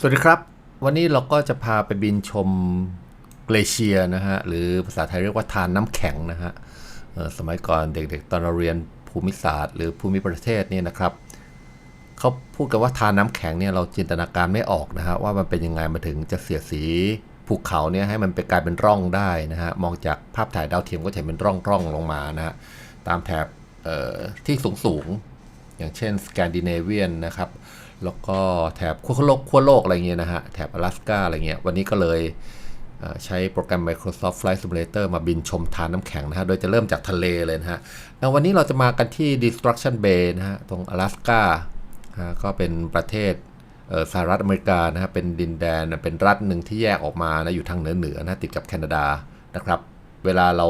สวัสดีครับ วันนี้เราก็จะพาไปบินชมเกลเชียนะฮะ หรือภาษาไทยเรียกว่าทานน้ำแข็งนะฮะสมัยก่อนเด็กๆ ตอนเราเรียนภูมิศาสตร์ หรือภูมิประเทศเนี่ยนะครับเขาพูดกันว่าทานน้ำแข็งเนี่ยเราจินตนาการไม่ออกนะฮะว่ามันเป็นยังไงมาถึงจะเสียสีภูเขาเนี่ยให้มันเป็นกลายเป็นร่องได้นะฮะมองจากภาพถ่ายดาวเทียมก็จะเห็นเป็นร่องร่องๆลงมานะฮะตามแถบที่สูงสูงๆอย่างเช่นสแกนดิเนเวียนนะครับ แล้วก็แถบขั้วโลกขั้วโลกอะไรเงี้ยนะฮะแถบ阿拉斯กาอะไรเงี้ยวันนี้ก็เลยเอ่อใช้โปรแกรม Microsoft Flight Simulator มาบินชมทานน้ำแข็งนะฮะโดยจะเริ่มจากทะเลเลยนะฮะแล้ววันนี้เราจะมากันที่ Destruction Bay นะฮะตรง阿拉斯กา นะฮะก็เป็นประเทศเอ่อสหรัฐอเมริกานะฮะเป็นดินแดนเป็นรัฐหนึ่งที่แยกออกมานะอยู่ทางเหนือเหนือๆนะติดกับแคนาดานะครับ เวลาเรา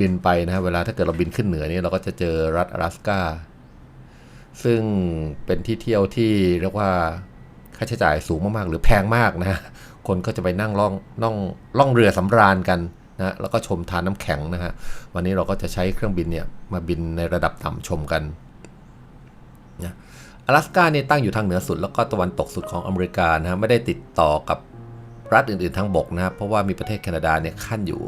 บินไปนะฮะเวลาถ้าเกิดเราบินขึ้นเหนือนี่เราก็จะเจอรัฐ阿拉斯กา ซึ่งเป็นที่เที่ยวที่เรียกว่าค่าใช้จ่ายสูงมากๆ หรือแพงมากนะคนก็จะไปนั่งล่องล่องล่องเรือสำราญกันนะแล้วก็ชมทานน้ำแข็งนะฮะวันนี้เราก็จะใช้เครื่องบินเนี่ยมาบินในระดับต่ำชมกันนะอลาสกาเนี่ยตั้งอยู่ทางเหนือสุดแล้วก็ตะวันตกสุดของอเมริกานะฮะไม่ได้ติดต่อกับรัฐอื่นๆทางบกนะครัเพราะว่ามีประเทศแคนาดาเนี่ยขั้นอยู่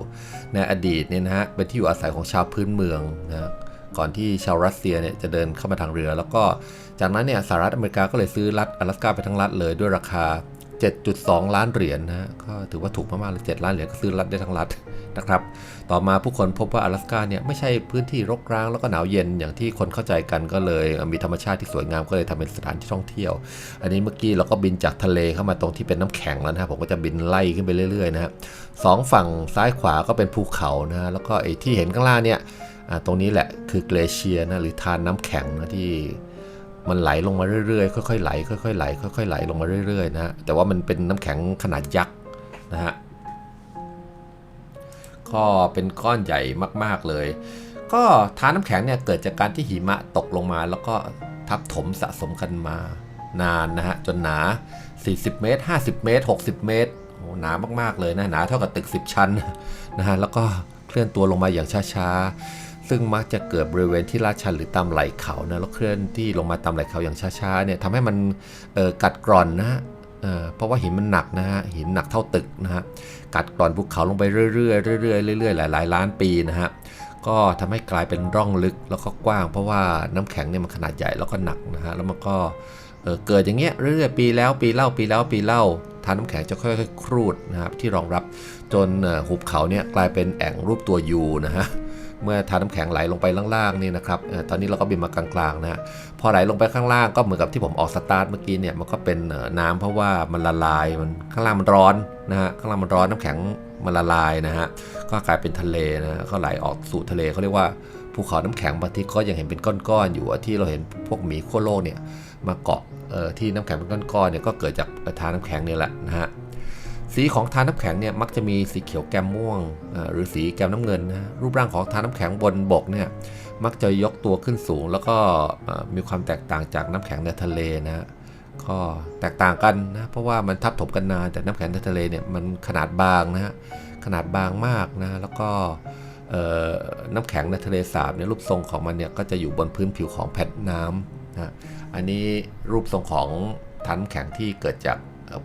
ในอดีตเนี่ยนะฮะเป็นที่อยู่อาศัยของชาวพื้นเมืองนะ ก่อนที่ชาวรัสเซียเนี่ยจะเดินเข้ามาทางเรือ แล้วก็จากนั้นเนี่ยสหรัฐอเมริกาก็เลยซื้อรัฐ阿拉斯กาไปทั้งรัฐเลยด้วยราคา 7.2 ล้านเหรียญนะฮะก็ถือว่าถูกมากๆเลย7ล้านเหรียญก็ซื้อรัฐได้ทั้งรัฐนะครับ ต่อมาผู้คนพบว่า阿拉斯กาเนี่ยไม่ใช่พื้นที่รกร้างแล้วก็หนาวเย็นอย่างที่คนเข้าใจกันก็เลยมีธรรมชาติที่สวยงามก็เลยทำเป็นสถานที่ท่องเที่ยว อันนี้เมื่อกี้เราก็บินจากทะเลเข้ามาตรงที่เป็นน้ำแข็งแล้วนะครับผมก็จะบินไล่ขึ้นไปเรื่อยๆนะฮะสองฝั่งซ้ายขวาก็เป็นภูเขานะฮะแล้วก็ไอ้ที่เห็นข้างล่างเนี่ยอ่า ตรงนี้แหละคือเกลเชียนะหรือทานน้ำแข็งนะที่มันไหลลงมาเรื่อยๆ ค่อยๆไหลค่อยๆไหลค่อยๆไหลลงมาเรื่อยๆนะฮะแต่ว่ามันเป็นน้ำแข็งขนาดยักษ์นะฮะก็เป็นก้อนใหญ่มากๆเลย ก็ทานน้ำแข็งเนี่ยเกิดจากการที่หิมะตกลงมา แล้วก็ทับถมสะสมกันมานานนะฮะจนหนา 40 เมตร 50 เมตร 60 เมตรโอ้หนามากๆเลยนะหนาเท่ากับตึก 10 ชั้นนะฮะแล้วก็เคลื่อนตัวลงมาอย่างช้าๆ ซึ่งมักจะเกิดบริเวณที่ลาดชันหรือตามไหล่เขานะแล้วเคลื่อนที่ลงมาตามไหล่เขาอย่างช้าๆเนี่ยทำให้มันกัดกร่อนนะฮะเเพราะว่าหินมันหนักนะฮะหินหนักเท่าตึกนะฮะกัดกร่อนภูเขาลงไปเรื่อยๆเรื่อยๆเรื่อยๆหลายๆล้านปีนะฮะก็ทำให้กลายเป็นร่องลึกแล้วก็กว้าง เพราะว่าน้ำแข็งเนี่ยมันขนาดใหญ่แล้วก็หนักนะฮะแล้วมันก็เเกิดอย่างเงี้ยเรื่อยๆปีแล้วปีเล่าปีแล้วปีเล่าทานน้ำแข็งจะค่อยๆครูดนะครับที่รองรับจนหุบเขาเนี่ยกลายเป็นแอ่งรูปตัวยูนะฮะ เมื่อทานน้ำแข็งไหลลงไปล่างๆนี่นะครับออตอนนี้เราก็บินมากลางๆนะฮะพอไหลลงไปข้างล่างก็เหมือนกับที่ผมออกสตาร์ทเมื่อกี้เนี่ยมันก็เป็นน้ำเพราะว่ามันละลายมันข้างล่างมันร้อนนะฮะข้างล่างมันร้อนน้ำแข็งมันละลายนะฮะก็กลายเป็นทะเลนะก็ไหลออกสู่ทะเลเขาเรียกว่าภูเขาน้ำแข็งบางทีก็ยังเห็นเป็นก้อนๆอยู่ที่เราเห็นพวกหมีขั้วโลกเนี่ยมาเกาะที่น้ำแข็งเป็นก้อนๆเนี่ยก็เกิดจากทานน้ำแข็งเนี่ยแหละนะฮะ สีของทานน้ำแข็งเนี่ยมักจะมีสีเขียวแกมม่วงหรือสีแกมน้ำเงินนะรูปร่างของทานน้ำแข็งบนบกเนี่ยมักจะยกตัวขึ้นสูง แล้วก็มีความแตกต่างจากน้ำแข็งในทะเลนะก็แตกต่างกันนะเพราะว่ามันทับถมกันนานแต่น้ำแข็งในทะเลเนี่ยมันขนาดบางนะขนาดบางมากนะแล้วก็น้ำแข็งในทะเลสาบเนี่ยรูปทรงของมันเนี่ยก็จะอยู่บนพื้นผิวของแผ่นน้ำนะอันนี้รูปทรงของทานแข็งที่เกิดจาก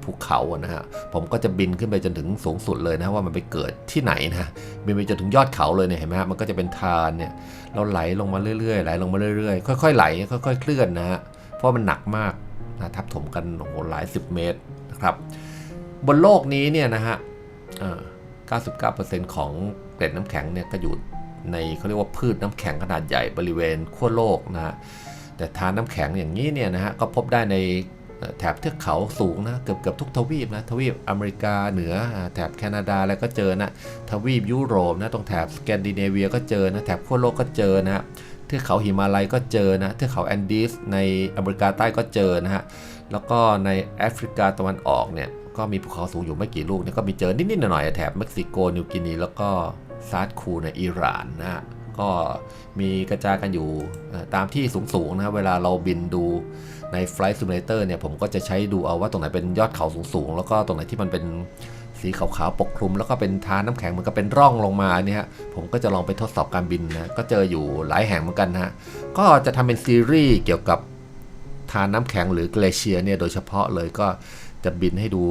ภูเขาอะนะฮะผมก็จะบินขึ้นไปจนถึงสูงสุดเลยนะว่ามันไปเกิดที่ไหนนะบินไปจนถึงยอดเขาเลยเนี่ยเห็นไหมฮะมันก็จะเป็นทานเนี่ยเราไหลลงมาเรื่อยๆไหลลงมาเรื่อยๆ ค่อยๆไหลค่อยๆเคลื่อนนะฮะเพราะมันหนักมากนะทับถมกันโอ้โหหลายสิบเมตรนะครับ บนโลกนี้เนี่ยนะฮะ99%ของเกล็ดน้ำแข็งเนี่ยก็อยู่ในเขาเรียกว่าพืชน้ำแข็งขนาดใหญ่บริเวณขั้วโลกนะฮะแต่ทานน้ำแข็งอย่างนี้เนี่ยนะฮะก็พบได้ใน แถบเทือกเขาสูงนะเกือบเกือบทุกทวีปนะทวีปอเมริกาเหนือแถบแคนาดาแล้วก็เจอนะทวีปยุโรปนะตรงแถบสแกนดิเนเวียก็เจอนะแถบขั้วโลกก็เจอนะเทือกเขาหิมาลัยก็เจอนะเทือกเขาแอนดีสในอเมริกาใต้ก็เจอนะฮะแล้วก็ในแอฟริกาตะวันออกเนี่ยก็มีภูเขาสูงอยู่ไม่กี่ลูกเนี่ยก็มีเจอนิดๆหน่อยๆแถบเม็กซิโกนิวกินีแล้วก็ซาร์ดคูในอิหร่านนะฮะก็มีกระจายกันอยู่ตามที่สูงๆนะเวลาเราบินดู ใน Flight Simulator เนี่ยผมก็จะใช้ดูเอาว่าตรงไหนเป็นยอดเขาสูงๆ แล้วก็ตรงไหนที่มันเป็นสีขาวๆปกคลุม แล้วก็เป็นทานน้ำแข็งเหมันก็เป็นร่องลงมาเนี่ยฮะผมก็จะลองไปทดสอบการบินนะก็เจออยู่หลายแห่งเหมือนกันนะฮะก็จะทำเป็นซีรีส์เกี่ยวกับทานน้ำแข็งหรือเกลเชียเนี่ยโดยเฉพาะเลยก็จะบินให้ดู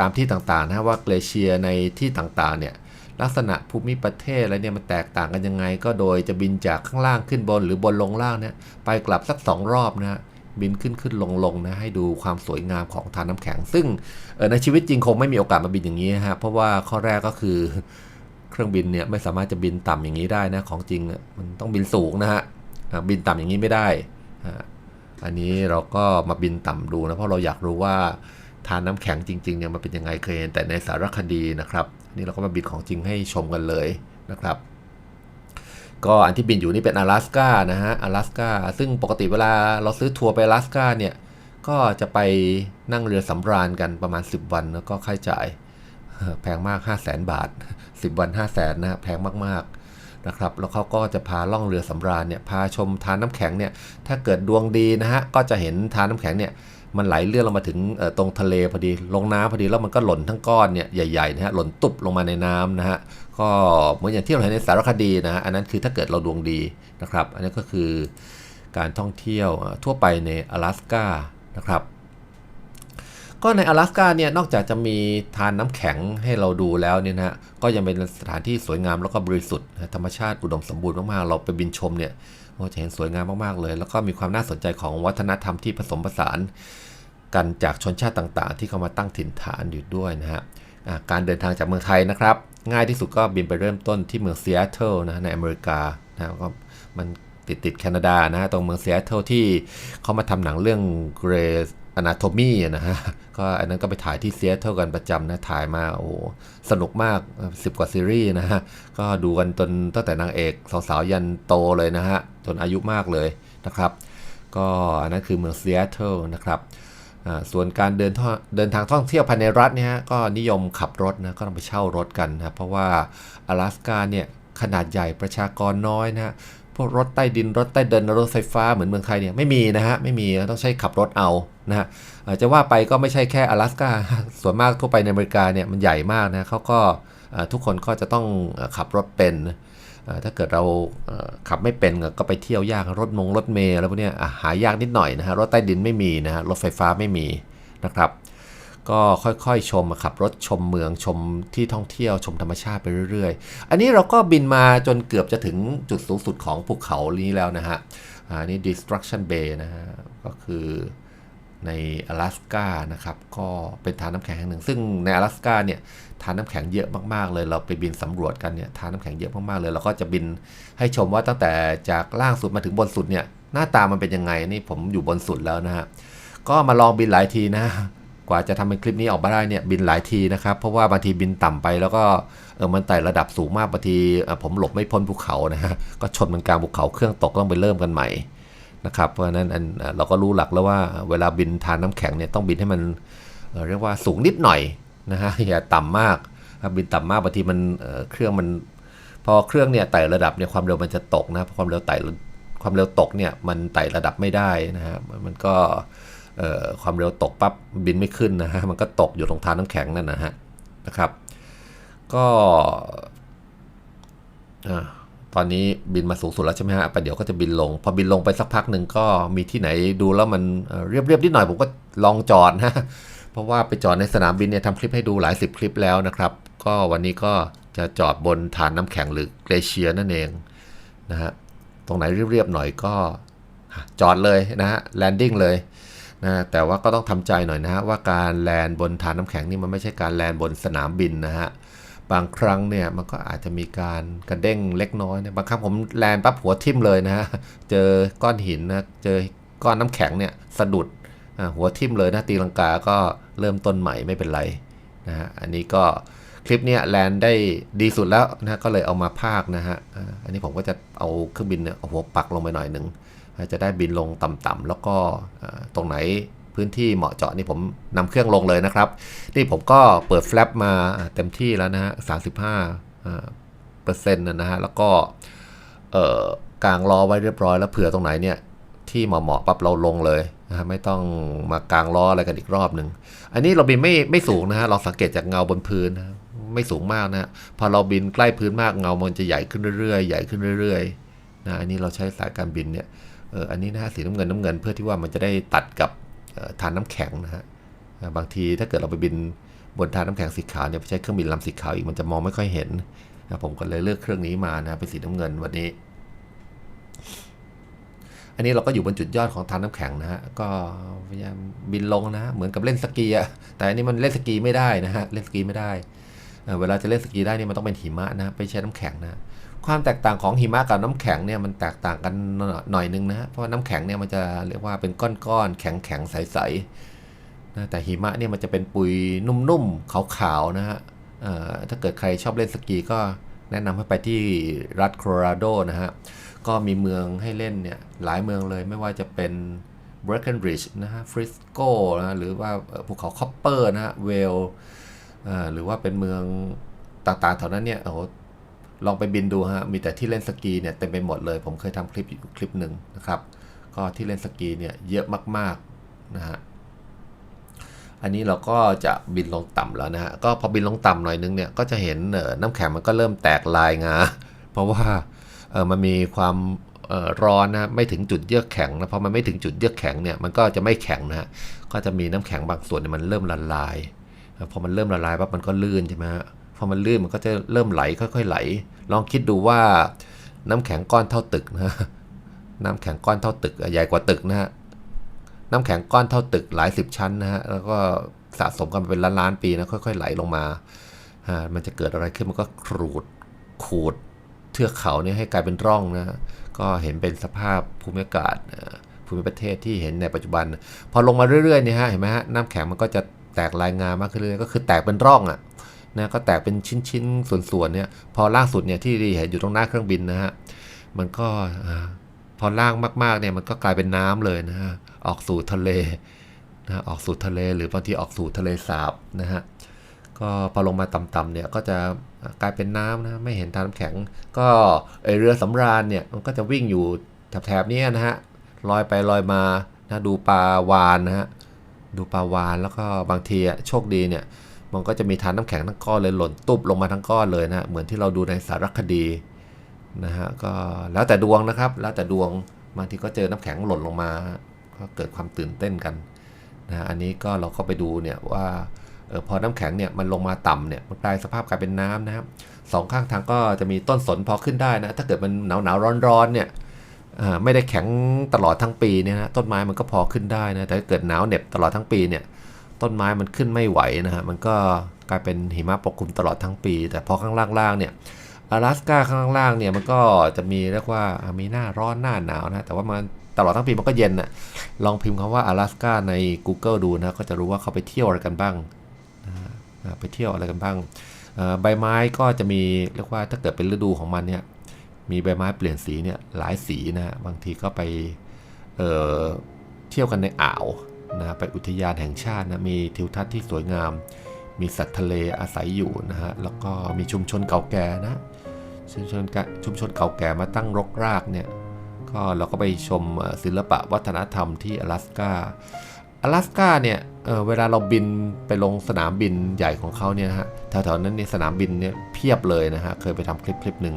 ตามที่ต่างๆนะว่าเกลเชียในที่ต่างๆเนี่ยลักษณะภูมิประเทศอะไรเนี่ยมันแตกต่างกันยังไง ก็โดยจะบินจากข้างล่างขึ้นบนหรือบนลงล่างเนี่ยไปกลับสัก 2 รอบนะฮะ บินขึ้นขึ้นลงลงนะให้ดูความสวยงามของทานน้ำแข็ง ซึ่งในชีวิตจริงคงไม่มีโอกาสมาบินอย่างนี้ฮะเพราะว่าข้อแรกก็คือเครื่องบินเนี่ยไม่สามารถจะบินต่ำอย่างนี้ได้นะของจริงมันต้องบินสูงนะฮะบินต่ำอย่างนี้ไม่ได้อ่าอันนี้เราก็มาบินต่ำดูนะเพราะเราอยากรู้ว่าทานน้ำแข็งจริงๆเนี่ยมันเป็นยังไงเคยเห็นแต่ในสารคดีนะครับนนี่เราก็มาบินของจริงให้ชมกันเลยนะครับ ก็อันที่บินอยู่นี่เป็น阿拉斯านะฮะ阿拉斯าซึ่งปกติเวลาเราซื้อทัวร์ไป阿拉斯าเนี่ยก็จะไปนั่งเรือสำราญกันประมาณ 10 วันแล้วก็ค่าใช้จ่าย แพงมาก 5 0 0แสนบาท 10 วัน 5 0 0แสนนะแพงมากๆนะครับแล้วเขาก็จะพาล่องเรือสำราญเนี่ยพาชมทานน้ำแข็งเนี่ยถ้าเกิดดวงดีนะฮะก็จะเห็นทานน้ำแข็งเนี่ยมันไหลเลื่อนลงมาถึงเอ่อตรงทะเลพอดีลงน้ำพอดีแล้วมันก็หล่นทั้งก้อนเนี่ยใหญ่ๆนะฮะหล่นตุบลงมาในน้ำนะฮะ ก็เหมือนอย่างที่เราเห็นในสารคดีนะฮะอันนั้นคือถ้าเกิดเราดวงดีนะครับ อันนี้ก็คือการท่องเที่ยวเอ่อทั่วไปใน阿拉斯กานะครับ ก็ใน阿拉斯กาเนี่ยนอกจากจะมีทานน้ำแข็งให้เราดูแล้วเนี่ยนะฮะก็ยังเป็นสถานที่สวยงามแล้วก็บริสุทธิ์นะธรรมชาติอุดมสมบูรณ์มากๆ เราไปบินชมเนี่ยเราจะเห็นสวยงามมากๆเลย แล้วก็มีความน่าสนใจของวัฒนธรรมที่ผสมผสานกันจากชนชาติต่างๆ ที่เข้ามาตั้งถิ่นฐานอยู่ด้วยนะฮะอ่าการเดินทางจากเมืองไทยนะครับ ง่ายที่สุดก็บินไปเริ่มต้นที่เมืองซีแอตเทิลนะในอเมริกานะก็มันติดติดแคนาดานะฮะตรงเมืองซีแอตเทิลที่เขามาทำหนังเรื่อง Grey's Anatomy นะฮะก็อันนั้นก็ไปถ่ายที่ซีแอตเทิลกันประจำนะ ถ่ายมาโอ้สนุกมาก 10 กว่าซีรีส์นะฮะ ก็ดูกันจนตั้งแต่นางเอกสาวๆยันโตเลยนะฮะ จนอายุมากเลยนะครับ ก็อันนั้นคือเมืองซีแอตเทิลนะครับ ส่วนการเดินท่อเดินทางท่องเที่ยวภายในรัฐเนี่ยฮะก็นิยมขับรถนะก็ต้องไปเช่ารถกันนะครับเพราะว่า阿拉斯กาเนี่ยขนาดใหญ่ประชากรน้อยนะฮะพวกรถใต้ดินรถใต้เดินรถไฟฟ้าเหมือนเมืองไทยเนี่ยไม่มีนะฮะไม่มีต้องใช้ขับรถเอานะฮะเอ่อจะว่าไปก็ไม่ใช่แค่阿拉斯กา ส่วนมากทั่วไปในอเมริกาเนี่ยมันใหญ่มากนะเขาก็เอ่อทุกคนก็จะต้องเอ่อขับรถเป็น เอ่อ ถ้าเกิดเราขับไม่เป็นก็ไปเที่ยวยากรถมงรถเมล์อะไรพวกเนี้ยหายากนิดหน่อยนะฮะรถใต้ดินไม่มีนะฮะรถไฟฟ้าไม่มีนะครับ ก็ค่อยๆชมขับรถชมเมืองชมที่ท่องเที่ยวชมธรรมชาติไปเรื่อยๆ อันนี้เราก็บินมาจนเกือบจะถึงจุดสูงสุดของภูเขานี้แล้วนะฮะอ่านี่ Destruction Bay นะฮะก็คือ ใน阿拉斯กานะครับก็เป็นทานน้ำแข็งแห่งหนึ่ง ซึ่งใน阿拉斯กาเนี่ยทานน้ำแข็งเยอะมากๆเลย เราไปบินสำรวจกันเนี่ยทานน้ำแข็งเยอะมากๆเลยเราก็จะบินให้ชมว่าตั้งแต่จากล่างสุดมาถึงบนสุดเนี่ยหน้าตามันเป็นยังไงนี่ผมอยู่บนสุดแล้วนะฮะก็มาลองบินหลายทีนะ กว่าจะทำเป็นคลิปนี้ออกมาได้เนี่ยบินหลายทีนะครับ เพราะว่าบางทีบินต่ำไปแล้วก็เออมันไต่ระดับสูงมากบางทีเอ่อผมหลบไม่พ้นภูเขานะฮะก็ชนมันกลางภูเขาเครื่องตกต้องไปเริ่มกันใหม่ นะครับ เพราะฉะนั้นอันเราก็รู้หลักแล้วว่าเวลาบินทานน้ำแข็งเนี่ยต้องบินให้มันเเรียกว่าสูงนิดหน่อยนะฮะอย่าต่ำมากถ้าบินต่ำมากบางทีมันเเครื่องมัน พอเครื่องเนี่ยไต่ระดับเนี่ยความเร็วมันจะตกนะพอความเร็วไต่ความเร็วตกเนี่ยมันไต่ระดับไม่ได้นะฮะมันก็ความเร็วตกปั๊บบินไม่ขึ้นนะฮะมันก็ตกอยู่ตรงทานน้ำแข็งนั่นนะฮะนะครับ ก็อ่า ตอนนี้บินมาสูงสุดแล้วใช่ไหมฮะประเดี๋ยวก็จะบินลง พอบินลงไปสักพักหนึ่งก็มีที่ไหนดูแล้วมันเอ่อเรียบๆนิดหน่อยผมก็ลองจอดนะเพราะว่าไปจอดในสนามบินเนี่ยทำคลิปให้ดูหลายสิบคลิปแล้วนะครับ ก็วันนี้ก็จะจอดบนฐานน้ำแข็งหรือเกลเชียนั่นเองนะฮะตรงไหนเรียบๆหน่อยก็จอดเลยนะฮะแลนดิ้งเลยนะแต่ว่าก็ต้องทำใจหน่อยนะฮะว่าการแลนบนฐานน้ำแข็งนี่มันไม่ใช่การแลนบนสนามบินนะฮะ บางครั้งเนี่ยมันก็อาจจะมีการกระเด้งเล็กน้อยนะบางครั้งผมแลนปั๊บหัวทิ่มเลยนะฮะเจอก้อนหินนะเจอก้อนน้ำแข็งเนี่ยสะดุดหัวทิ่มเลยนะตีลังกาก็เริ่มต้นใหม่ไม่เป็นไรนะฮะอันนี้ก็คลิปเนี้ยแลนได้ดีสุดแล้วนะก็เลยเอามาพากนะฮะอันนี้ผมก็จะเอาเครื่องบินเนี่ยเอาหัวปักลงไปหน่อยหนึ่งจะได้บินลงต่ำๆแล้วก็ตรงไหน พื้นที่เหมาะเจาะนี่ผมนำเครื่องลงเลยนะครับ นี่ผมก็เปิดแฟลปมาเต็มที่แล้วนะฮะสามสิบห้าเปอร์เซ็นต์นะฮะแล้วก็กางล้อไว้เรียบร้อยแล้วเผื่อตรงไหนเนี่ยที่เหมาะๆปั๊บเราลงเลยนะฮะไม่ต้องมากางล้ออะไรกันอีกรอบหนึ่งอันนี้เราบินไม่ไม่สูงนะฮะเราสังเกตจากเงาบนพื้นนะไม่สูงมากนะฮะพอเราบินใกล้พื้นมากเงามันจะใหญ่ขึ้นเรื่อยๆใหญ่ขึ้นเรื่อยๆนะอันนี้เราใช้สายการบินเนี่ยเอออันนี้นะฮะสีน้ำเงินน้ำเงินเพื่อที่ว่ามันจะได้ตัดกับ เอ่อฐานน้ำแข็งนะฮะบางทีถ้าเกิดเราไปบินบนทานน้ำแข็งสีขาวเนี่ยไปใช้เครื่องบินลำสีขาวอีกมันจะมองไม่ค่อยเห็นนะผมก็เลยเลือกเครื่องนี้มานะเป็นสีน้ำเงินวันนี้ อันนี้เราก็อยู่บนจุดยอดของทานน้ำแข็งนะฮะก็พยายามบินลงนะเหมือนกับเล่นสกีอะแต่อันนี้มันเล่นสกีไม่ได้นะฮะเล่นสกีไม่ได้เอ่อเวลาจะเล่นสกีได้นี่มันต้องเป็นหิมะนะไปใช้น้ำแข็งนะ ความแตกต่างของหิมะกับน้ำแข็งเนี่ยมันแตกต่างกันหน่อยนึงนะฮะเพราะว่าน้ำแข็งเนี่ยมันจะเรียกว่าเป็นก้อนๆแข็งๆใสๆนะแต่หิมะเนี่ยมันจะเป็นปุยนุ่มๆขาวๆนะฮะถ้าเกิดใครชอบเล่นสกีก็แนะนำให้ไปที่รัฐโคโลราโดนะฮะ ก็มีเมืองให้เล่นเนี่ยหลายเมืองเลยไม่ว่าจะเป็น Breckenridge นะฮะฟริสโกนะหรือว่าภูเขาคอปเปอร์นะฮะเวลหรือว่าเป็นเมืองต่างๆแถวนั้นเนี่ยโอ้โห ลองไปบินดูฮะ มีแต่ที่เล่นสกีเนี่ยเต็มไปหมดเลย ผมเคยทำคลิปอยู่คลิปหนึ่งนะครับ ก็ที่เล่นสกีเนี่ยเยอะมากๆนะฮะ อันนี้เราก็จะบินลงต่ำแล้วนะฮะ ก็พอบินลงต่ำหน่อยนึงเนี่ยก็จะเห็นเออน้ำแข็งมันก็เริ่มแตกลายงา เพราะว่าเออมันมีความเออร้อนนะไม่ถึงจุดเยือกแข็งนะพอมันไม่ถึงจุดเยือกแข็งเนี่ยมันก็จะไม่แข็งนะฮะก็จะมีน้ำแข็งบางส่วนเนี่ยมันเริ่มละลายพอมันเริ่มละลายปั๊บมันก็ลื่นใช่ไหมฮะ พอมันลื่นมันก็จะเริ่มไหลค่อยๆไหล ลองคิดดูว่าน้ำแข็งก้อนเท่าตึกนะฮะน้ำแข็งก้อนเท่าตึกใหญ่กว่าตึกนะฮะน้ำแข็งก้อนเท่าตึกหลายสิบชั้นนะฮะแล้วก็สะสมกันเป็นล้านๆปีนะค่อยๆไหลลงมาฮะมันจะเกิดอะไรขึ้นมันก็ครูดขูดเทือกเขาเนี่ยให้กลายเป็นร่องนะก็เห็นเป็นสภาพภูมิอากาศภูมิประเทศที่เห็นในปัจจุบัน พอลงมาเรื่อยๆเนี่ยฮะเห็นไหมฮะน้ำแข็งมันก็จะแตกลายงามากขึ้นเรื่อยๆก็คือแตกเป็นร่องอะ นะก็แตกเป็นชิ้นๆส่วนๆเนี่ยพอล่างสุดเนี่ยที่เห็นอยู่ตรงหน้าเครื่องบินนะฮะมันก็พอล่างมากๆเนี่ยมันก็กลายเป็นน้ำเลยนะฮะออกสู่ทะเลนะฮะออกสู่ทะเลหรือบางทีออกสู่ทะเลสาบนะฮะก็พอลงมาต่ำๆเนี่ยก็จะกลายเป็นน้ำนะไม่เห็นทานน้ำแข็ง ก็ไอเรือสำราญเนี่ยมันก็จะวิ่งอยู่แถบๆนี้นะฮะลอยไปลอยมานะดูปลาวานนะฮะดูปลาวานแล้วก็บางทีโชคดีเนี่ย มันก็จะมีทานน้ำแข็งทั้งก้อนเลยหล่นตุบลงมาทั้งก้อนเลยนะเหมือนที่เราดูในสารคดีนะฮะก็แล้วแต่ดวงนะครับ แล้วแต่ดวงบางทีก็เจอน้ำแข็งหล่นลงมา ก็เกิดความตื่นเต้นกันนะฮะอันนี้ก็เราก็ไปดูเนี่ยว่าเออพอน้ำแข็งเนี่ยมันลงมาต่ำเนี่ยมันกลายสภาพกลายเป็นน้ำนะครับสองข้างทางก็จะมีต้นสนพอขึ้นได้นะถ้าเกิดมันหนาวหนาวร้อนร้อนๆเนี่ยไม่ได้แข็งตลอดทั้งปีเนี่ยนะต้นไม้มันก็พอขึ้นได้นะแต่ถ้าเกิดหนาวเหน็บตลอดทั้งปีเนี่ย ต้นไม้มันขึ้นไม่ไหวนะฮะมันก็กลายเป็นหิมะปกคลุมตลอดทั้งปี แต่พอข้างล่างๆเนี่ย 阿拉สกาข้างล่างเนี่ยมันก็จะมีเรียกว่าอ่ามีหน้าร้อนหน้าหนาวนะ แต่ว่ามันตลอดทั้งปีมันก็เย็นนะลองพิมพ์คำว่า阿拉สกาใน Google ดูนะ ก็จะรู้ว่าเขาไปเที่ยวอะไรกันบ้างนะฮะอ่าไปเที่ยวอะไรกันบ้างเอ่อใบไม้ก็จะมีเรียกว่าถ้าเกิดเป็นฤดูของมันเนี่ยมีใบไม้เปลี่ยนสีเนี่ยหลายสีนะฮะบางทีก็ไปเอ่อเที่ยวกันในอ่าว นะไปอุทยานแห่งชาตินะมีทิวทัศน์ที่สวยงาม มีสัตว์ทะเลอาศัยอยู่นะฮะแล้วก็มีชุมชนเก่าแก่นะชุมชนชุมชนเก่าแก่มาตั้งรกรากเนี่ยก็เราก็ไปชมศิลปะวัฒนธรรมที่阿ลาสกาอาสกาเนี่ยเเวลาเราบินไปลงสนามบินใหญ่ของเขาเนี่ยฮะแถวๆนั้นในสนามบินเนี่ยเพียบเลยนะฮะเคยไปทำคลิปคลิปหนึ่ง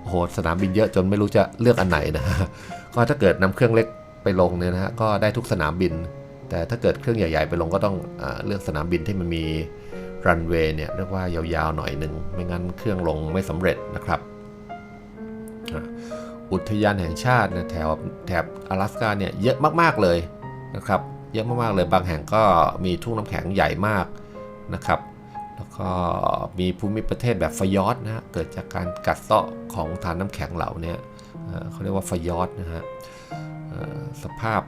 โอ้โหสนามบินเยอะจนไม่รู้จะเลือกอันไหนนะฮะก็ถ้าเกิดนำเครื่องเล็กไปลงเนี่ยนะฮะก็ได้ทุกสนามบิน แต่ถ้าเกิดเครื่องใหญ่ ๆ ไปลงก็ต้องอเลือกสนามบินที่มันมีรันเวย์เนี่ยเรียกว่ายาวๆหน่อยหนึ่งไม่งั้นเครื่องลงไม่สำเร็จนะครับ อุทยานแห่งชาตินะแถวแถบ阿拉สกาเนี่ยเยอะมากๆเลยนะครับ เยอะมากๆเลยบางแห่งก็มีทุ่งน้ำแข็งใหญ่มากนะครับ แล้วก็มีภูมิประเทศแบบฟยอดนะฮะเกิดจากการกัดเซาะของฐานน้ำแข็งเหล่านี้เขาเรียกว่าฟยอดนะฮะสภาพ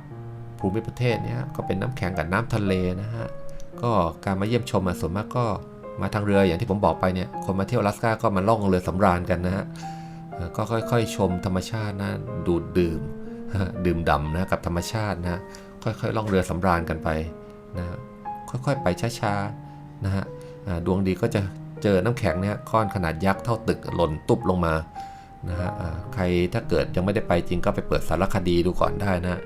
ภูมิประเทศเนี้ยก็เป็นน้ำแข็งกับน้ำทะเลนะฮะก็การมาเยี่ยมชมอะส่วนมากก็มาทางเรืออย่างที่ผมบอกไปเนี่ยคนมาเที่ยวลาสกาก็มาล่องเรือสำราญกันนะฮะก็ค่อยๆ ชมธรรมชาตินะดูดดื่ม ดื่มดำนะกับธรรมชาตินะค่อยๆล่องเรือสำราญกันไปนะค่อยๆไปช้าๆนะฮะดวงดีก็จะเจอน้ำแข็งเนี่ยก้อนขนาดยักษ์เท่าตึกหล่นตุบลงมานะฮะใครถ้าเกิดยังไม่ได้ไปจริงก็ไปเปิดสารคดีดูก่อนได้นะ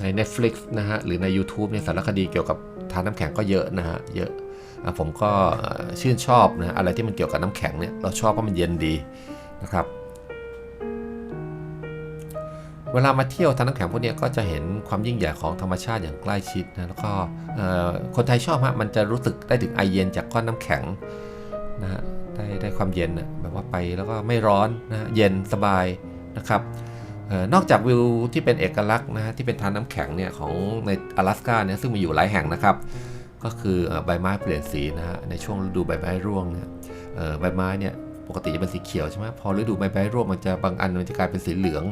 ใน Netflix นะฮะหรือใน YouTube เนี่ยสารคดีเกี่ยวกับทานน้ำแข็งก็เยอะนะฮะเยอะผมก็ชื่นชอบนะอะไรที่มันเกี่ยวกับน้ำแข็งเนี่ยเราชอบเพราะมันเย็นดีนะครับ เวลามาเที่ยวทานน้ำแข็งพวกเนี้ยก็จะเห็นความยิ่งใหญ่ของธรรมชาติอย่างใกล้ชิดนะแล้วก็คนไทยชอบฮะมันจะรู้สึกได้ถึงไอเย็นจากก้อนน้ำแข็งนะฮะได้ได้ความเย็นนะแบบว่าไปแล้วก็ไม่ร้อนนะฮะเย็นสบายนะครับ นอกจากวิวที่เป็นเอกลักษณ์นะฮะที่เป็นทานน้ำแข็งเนี่ยของใน阿拉斯加เนี่ยซึ่งมีอยู่หลายแห่งนะครับ ก็คือเอ่อใบไม้เปลี่ยนสีนะฮะในช่วงฤดูใบไม้ร่วงเนี่ยเอ่อใบไม้เนี่ยปกติจะเป็นสีเขียวใช่ไหมพอฤดูใบไม้ร่วงมันจะบางอันมันจะกลายเป็นสีเหลือง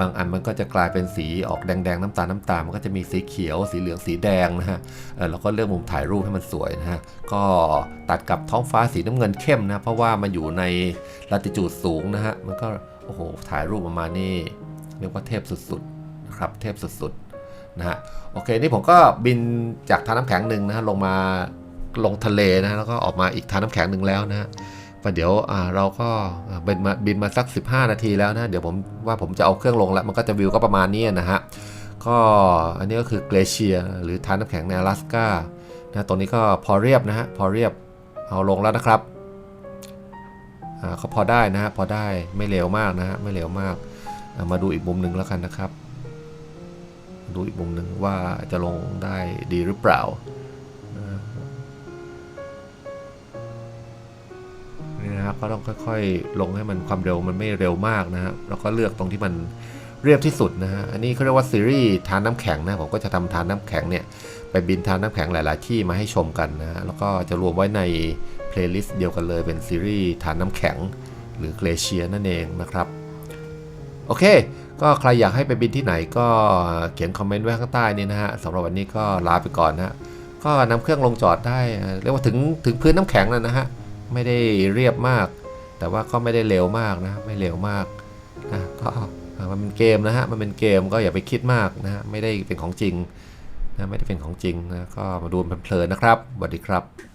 บางอันมันก็จะกลายเป็นสีออกแดงๆน้ำตาลน้ำตาลมันก็จะมีสีเขียว สีเหลืองสีแดงนะฮะเออเราก็เลือกมุมถ่ายรูปให้มันสวยนะฮะก็ตัดกับท้องฟ้าสีน้ำเงินเข้มนะเพราะว่ามันอยู่ในลัติจูดสูงนะฮะมันก็ โอ้โหถ่ายรูปออกมานี่เรียกว่าเทพสุดๆนะครับเทพสุดๆนะฮะโอเคนี่ผมก็บินจากทานน้ำแข็งหนึ่งนะฮะลงมาลงทะเลนะแล้วก็ออกมาอีกทานน้ำแข็งหนึ่งแล้วนะฮะ ประเดี๋ยวอ่าเราก็อ่าบินมาบินมาสัก 15 นาทีแล้วนะ เดี๋ยวผมว่าผมจะเอาเครื่องลงแล้ว มันก็จะวิวก็ประมาณนี้นะฮะ ก็อันนี้ก็คือเกลเชียหรือทานน้ำแข็งใน阿拉斯กานะตรงนี้ก็พอเรียบนะฮะ พอเรียบเอาลงแล้วนะครับอ่า ก็พอได้นะฮะพอได้ไม่เร็วมากนะฮะไม่เร็วมาก มาดูอีกมุมหนึ่งแล้วกันนะครับ ดูอีกมุมหนึ่งว่าจะลงได้ดีหรือเปล่านี่นะครับก็ต้องค่อยๆ ลงให้มันความเร็วมันไม่เร็วมากนะฮะแล้วก็เลือกตรงที่มันเรียบที่สุดนะฮะ อันนี้เขาเรียกว่าซีรีส์ทานน้ำแข็งนะ ผมก็จะทำทานน้ำแข็งเนี่ย ไปบินทานน้ำแข็งหลาย ๆ ที่มาให้ชมกันนะฮะแล้วก็จะรวมไว้ใน เพลย์ลิสต์เดียวกันเลยเป็นซีรีส์ทานน้ำแข็ง หรือเกลเชียนั่นเองนะครับ โอเค ก็ใครอยากให้ไปบินที่ไหนก็เขียนคอมเมนต์ไว้ข้างใต้นี่นะฮะสำหรับวันนี้ก็ลาไปก่อนนะฮะก็นำเครื่องลงจอดได้เรียกว่าถึงถึงพื้นน้ำแข็งแล้วนะฮะไม่ได้เรียบมาก แต่ว่าก็ไม่ได้เร็วมากนะไม่เร็วมากนะก็มันเป็นเกมนะฮะมันเป็นเกมก็อย่าไปคิดมากนะฮะไม่ได้เป็นของจริงนะไม่ได้เป็นของจริงนะก็มาดูเพลินๆนะครับสวัสดีครับ